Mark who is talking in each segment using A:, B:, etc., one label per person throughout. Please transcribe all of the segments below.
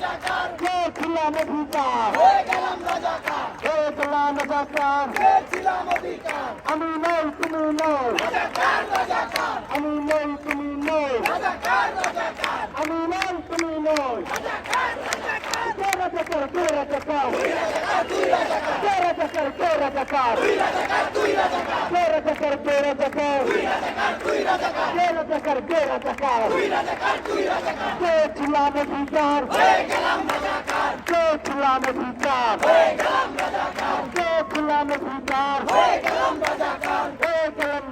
A: রাজাকার।
B: পেয়েছিলাম অধিকার?
A: হয়ে গেলাম রাজাকার।
B: পেয়েছিলাম অধিকার
A: পেয়েছিলাম অধিকার?
B: আমি নই তুমি নই।
A: রাজাকার রাজাকার।
B: আমি নই তুমি নই।
A: রাজাকার রাজাকার।
B: আমি নই তুমি নই।
A: রাজাকার রাজাকার।
B: কে রাজাকার কে রাজাকার
A: রাজাকার?
B: রাজাকার। কে রাজাকার কে রাজাকার? কে রাজাকার কে রাজাকার? কে পেয়েছিলাম অধিকার
A: রাজাকার
B: পেয়েছিলাম অধিকার
A: রাজাকার
B: পেয়েছিলাম অধিকার
A: হয়ে গেলাম রাজাকার?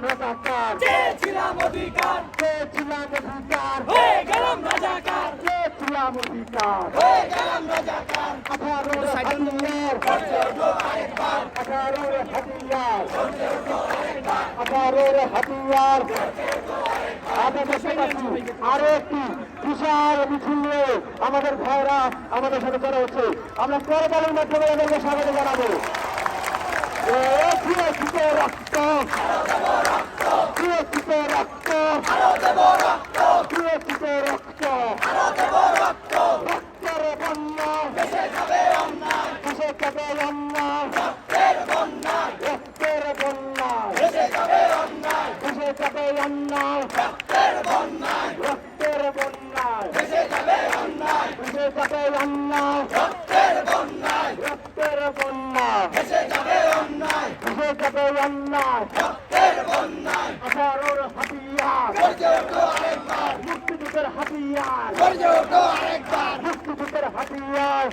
B: রাজাকার
A: চেয়েছিলাম অধিকার
B: পেয়েছিলাম অধিকার
A: হয়ে গেলাম রাজাকার।
B: পেয়েছিলাম অধিকার
A: হয়ে গেলাম রাজাকার।
B: আরও একটি বিশাল মিছিল নিয়ে আমাদের ভাইরা আমাদের সাথে করা হচ্ছে আমরা করবালের মাধ্যমে এদেরকে স্বাগত জানাব রক্ত। শীত রক্ত রক্ত রক্তের বন্যা দেশে যাবে অন্যায় রক্তের বন্যা দেশে যাবে অন্যায় রক্তের বন্যায় দেশে যাবে অন্যায় রক্তের বন্যায় রক্তের বন্যায় দেশে যাবে অন্যায় আঠারোর হাতিয়ার মুক্তিযুদ্ধের হাতিয়ার মুক্তিযুদ্ধের হাতিয়ার।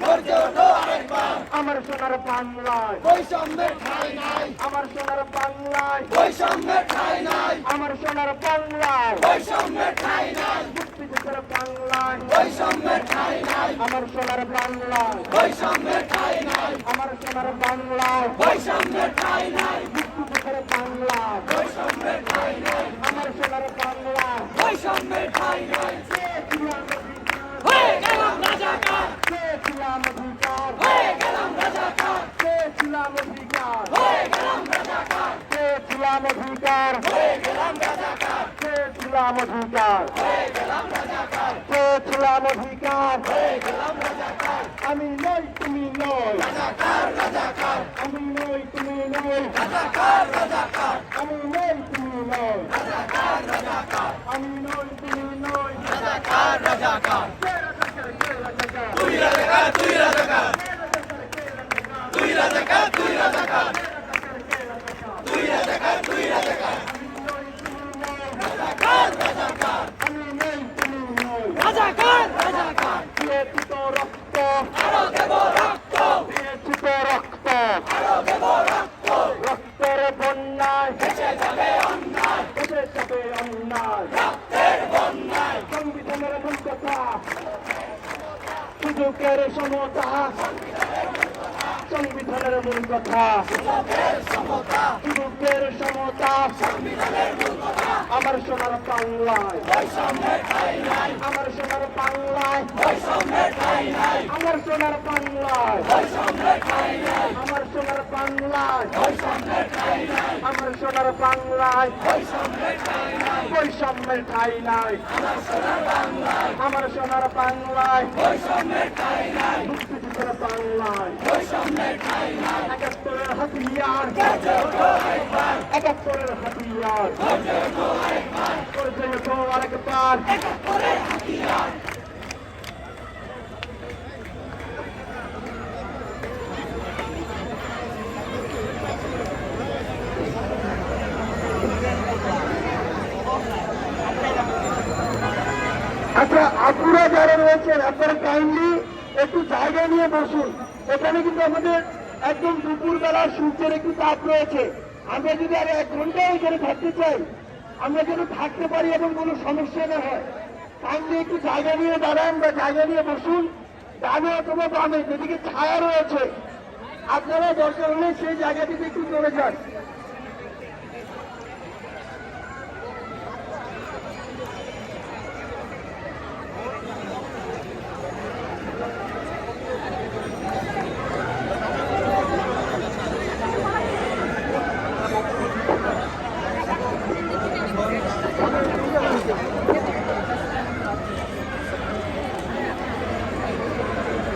B: আমার সোনার বাংলায়।
A: বৈষম্যের ঠাই নাই।
B: আমার সোনার বাংলায়।
A: বৈষম্যের ঠাই নাই।
B: আমার সোনার বাংলায়।
A: বৈষম্যের ঠাই নাই।
B: মুক্তিযুদ্ধের বাংলায়।
A: বৈষম্যের ঠাই নাই।
B: আমার সোনার বাংলায়।
A: বৈষম্যের ঠাই নাই।
B: আমার সোনার বাংলায়।
A: বৈষম্যের ঠাই নাই।
B: মুক্তিযুদ্ধের বাংলায়।
A: বৈষম্যের ঠাই নাই।
B: আমার সোনার বাংলায়।
A: বৈষম্যের ঠাই নাই
B: চেয়েছিলাম অধিকার,
A: হয়ে গেলাম রাজাকার
B: চেয়েছিলাম অধিকার
A: হয়ে গেলাম রাজাকার
B: চেয়েছিলাম অধিকার
A: হয়ে গেলাম রাজাকার
B: চেয়েছিলাম অধিকার।
A: গেলাম
B: অধিকার?
A: গেলাম
B: অধিকার? আমি নই তুমি নই। আমি নই তুমি নই। আমি নই তুমি নই। আমি নই তুমি নই?
A: তুই রাজাকার তুই রাজাকার? তুই রাজাকার তুই রাজাকার।
B: সংবিধানের মূল কথা সুযোগের সমতা মূল কথা।
A: সুযোগের সমতা।
B: আমার সোনার বাংলায়। আমার সোনার বাংলায়। আমার সোনার বাংলায়। আমার সোনার বাংলায়। আমার সোনার বাংলায়।
A: বৈষম্যের ঠাই নাই। আমার সোনার বাংলায়।
B: বাংলায়
A: বৈষম্যের ঠাই নাই
B: মুক্তিযুদ্ধের বাংলায়
A: বৈষম্যের ঠাই নাই
B: একাত্তরের হাতিয়ার
A: গর্জে ওঠো একবার
B: একাত্তরের হাতিয়ার
A: গর্জে ওঠো আরেকবার
B: করছে তো আরেকবার
A: একাত্তরের হাতিয়ার
B: আচ্ছা আপুরা যারা রয়েছেন, আপনারা কাইন্ডলি একটু জায়গা নিয়ে বসুন। এখানে কিন্তু আমাদের একদম দুপুর বেলা সূর্যের একটু তাপ রয়েছে। আমরা যদি আর এক ঘণ্টা এখানে থাকতে চাই আমরা যেন থাকতে পারি এবং কোনো সমস্যা না হয়। কাইন্ডলি একটু জায়গা নিয়ে দাঁড়ান বা জায়গা নিয়ে বসুন। ডানে অথবা বামে, যেদিকে ছায়া রয়েছে। আপনারা দরকার হলে সেই জায়গাটিতে একটু চলে যান।